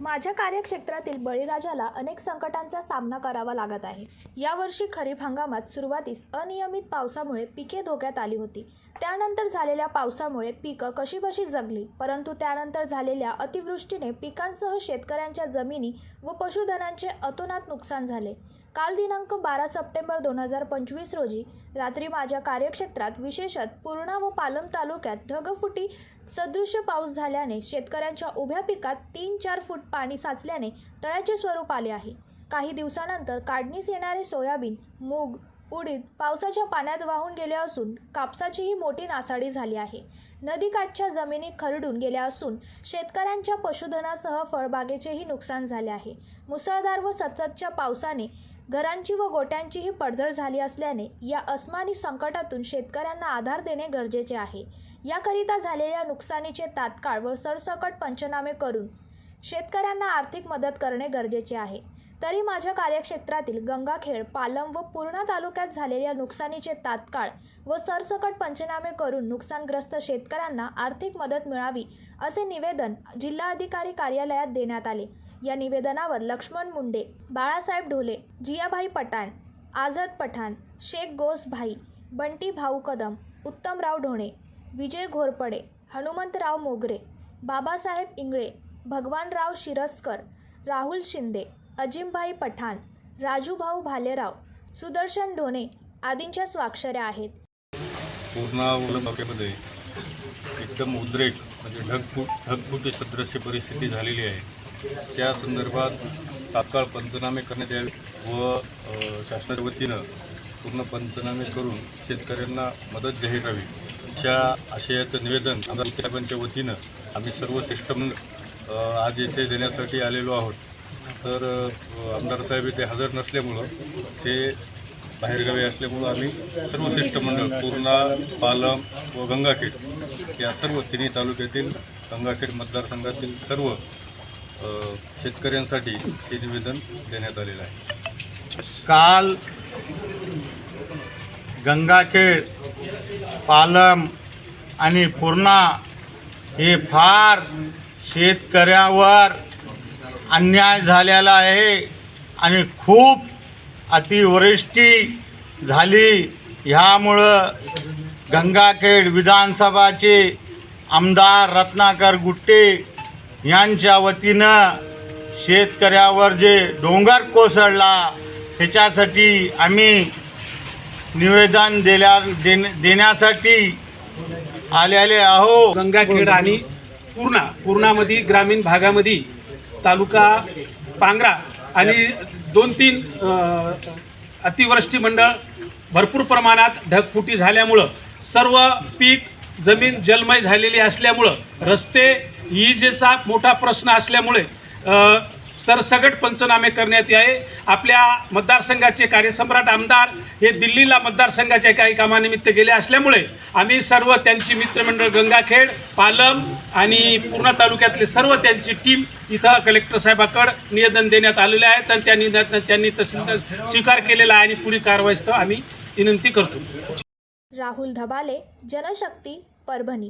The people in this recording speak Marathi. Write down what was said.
माझ्या कार्यक्षेत्रातील बळीराजाला अनेक संकटांचा सामना करावा लागत आहे. यावर्षी खरीप हंगामात सुरुवातीस अनियमित पावसामुळे पिके धोक्यात आली होती. त्यानंतर झालेल्या पावसामुळे पिकं कशीबशी जगली परंतु त्यानंतर झालेल्या अतिवृष्टीने पिकांसह शेतकऱ्यांच्या जमिनी व पशुधनांचे अतोनात नुकसान झाले. काल दिनांक बारा सप्टेंबर दोन हजार पंचवीस रोजी रात्री माझ्या कार्यक्षेत्रात विशेषत पूर्णा व पालम तालुक्यात ढगफुटी सदृश्य पाऊस झाल्याने शेतकऱ्यांच्या उभ्या पिकात तीन चार फूट पाणी साचल्याने तळ्याचे स्वरूप आले आहे. काही दिवसानंतर काढणीस येणारे सोयाबीन मूग उडीद पावसाच्या पाण्यात वाहून गेले असून कापसाचीही मोठी नासाडी झाली आहे. नदीकाठच्या जमिनी खरडून गेल्या असून शेतकऱ्यांच्या पशुधनासह फळबागेचेही नुकसान झाले आहे. मुसळधार व सततच्या पावसाने घरांची व गोट्यांचीही पडझड झाली असल्याने या अस्मानी संकटातून शेतकऱ्यांना आधार देणे गरजेचे आहे. याकरिता झालेल्या नुकसानीचे तात्काळ व सरसकट पंचनामे करून शेतकऱ्यांना आर्थिक मदत करणे गरजेचे आहे. तरी माझ्या कार्यक्षेत्रातील गंगाखेड पालम व पूर्णा तालुक्यात झालेल्या नुकसानीचे तात्काळ व सरसकट पंचनामे करून नुकसानग्रस्त शेतकऱ्यांना आर्थिक मदत मिळावी असे निवेदन जिल्हाधिकारी कार्यालयात देण्यात आले. या निवेदनावर लक्ष्मण मुंडे बाळासाहेब ढोले जियाभाई पठाण आझद पठाण शेख गोसभाई बंटी भाऊ कदम उत्तमराव ढोणे विजय घोरपडे हनुमंतराव मोगरे बाबासाहेब इंगळे भगवानराव शिरस्कर राहुल शिंदे अजिमभाई पठाण राजूभाऊ भालेराव सुदर्शन ढोणे आदींच्या स्वाक्षऱ्या आहेत. पूर्णा एकदम उद्रेक म्हणजे ढगफूट ढगफूट सदृश्य परिस्थिती झालेली आहे. त्या संदर्भात तात्काळ पंचनामे करण्यात यावे व शासनाच्या वतीनं पूर्ण पंचनामे करून शेतकऱ्यांना मदत जाहीर करावी अशा आशयाचं निवेदन आमदार साहेबांच्या वतीनं आम्ही सर्व शिष्टमंडळ आज येथे देण्यासाठी आलेलो आहोत. तर आमदार साहेब इथे हजर नसल्यामुळं ते बाहेरगावी असल्यामुळं आम्ही सर्व शिष्टमंडळ पूर्णा पालम व गंगाखेड या सर्व तिन्ही तालुक्यातील गंगाखेड मतदारसंघातील सर्व शेतकऱ्यांसाठी हे निवेदन देण्यात आलेलं आहे. काल गंगाखेड पालम आणि पूर्णा हे फार शेतकऱ्यावर अन्याय झालेला आहे आणि खूप अतिवृष्टी झाली. ह्यामुळं गंगाखेड विधानसभाचे आमदार रत्नाकर गुट्टे यांच्या वतीनं शेतकऱ्यावर जे डोंगर कोसळला त्याच्यासाठी आम्ही निवेदन दिल्या देन देण्यासाठी आलेले आहो गंगाखेड आणि पूर्णा पूर्णामध्ये ग्रामीण भागामध्ये तालुका पांगरा आणि दोन तीन अतिवृष्टी मंडळ भरपूर प्रमाणात ढगफुटी झाल्यामुळं सर्व पीक जमीन जलमय झालेली असल्यामुळं रस्ते विजेचा मोठा प्रश्न असल्यामुळे सरसगट पंचनामे करण्यात यावे. आपल्या मतदारसंघाचे कार्यसम्राट आमदार हे दिल्लीला मतदारसंघाच्या काही कामानिमित्त गेले असल्यामुळे आम्ही सर्व त्यांची मित्रमंडळ गंगाखेड पालम आणि पूर्णा तालुक्यातले सर्व त्यांची टीम इथं कलेक्टर साहेबाकडं निवेदन देण्यात आलेले आहेत तर त्या निवेदनात त्यांनी तहसीलदार स्वीकार केलेला आहे आणि पुढील कारवाईस्तव आम्ही विनंती करतो. राहुल धबाले जनशक्ती परभणी.